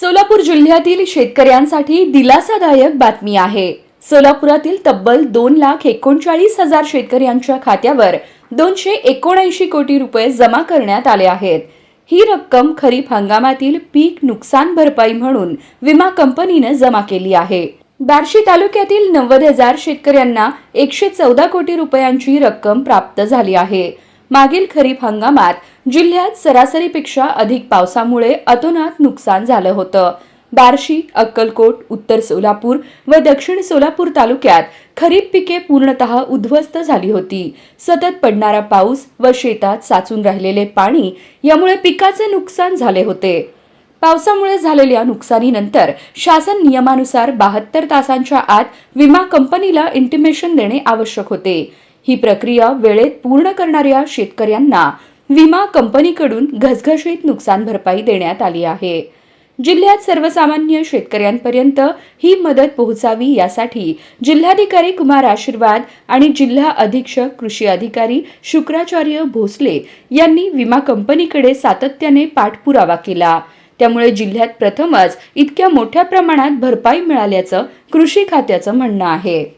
सोलापूर जिल्ह्यातील शेतकऱ्यांसाठी दिलासादायक बातमी आहे. सोलापुरातील तब्बल दोन लाख एकोणचाळीस हजार शेतकऱ्यांच्या खात्यावर दोनशे एकोणऐंशी कोटी रुपये जमा करण्यात आले आहेत. ही रक्कम खरीप हंगामातील पीक नुकसान भरपाई म्हणून विमा कंपनीनं जमा केली आहे. बार्शी तालुक्यातील नव्वद हजार शेतकऱ्यांना एकशे चौदा कोटी रुपयांची रक्कम प्राप्त झाली आहे. मागील खरीप हंगामात जिल्ह्यात सरासरीपेक्षा अधिक पावसामुळे अतोनात नुकसान झालं होतं. बार्शी अक्कलकोट उत्तर सोलापूर व दक्षिण सोलापूर तालुक्यात खरीप पिके पूर्णतः उद्ध्वस्त झाली होती. सतत पडणारा पाऊस व शेतात साचून राहिलेले पाणी यामुळे पिकाचे नुकसान झाले होते. पावसामुळे झालेल्या नुकसानीनंतर शासन नियमानुसार बहात्तर तासांच्या आत विमा कंपनीला इंटिमेशन देणे आवश्यक होते. ही प्रक्रिया वेळेत पूर्ण करणाऱ्या शेतकऱ्यांना विमा कंपनीकडून घसघशीत नुकसान भरपाई देण्यात आली आहे. जिल्ह्यात सर्वसामान्य शेतकऱ्यांपर्यंत ही मदत पोहोचावी यासाठी जिल्हाधिकारी कुमार आशीर्वाद आणि जिल्हा अधीक्षक कृषी अधिकारी शुक्राचार्य भोसले यांनी विमा कंपनीकडे सातत्याने पाठपुरावा केला. त्यामुळे जिल्ह्यात प्रथमच इतक्या मोठ्या प्रमाणात भरपाई मिळाल्याचं कृषी खात्याचं म्हणणं आहे.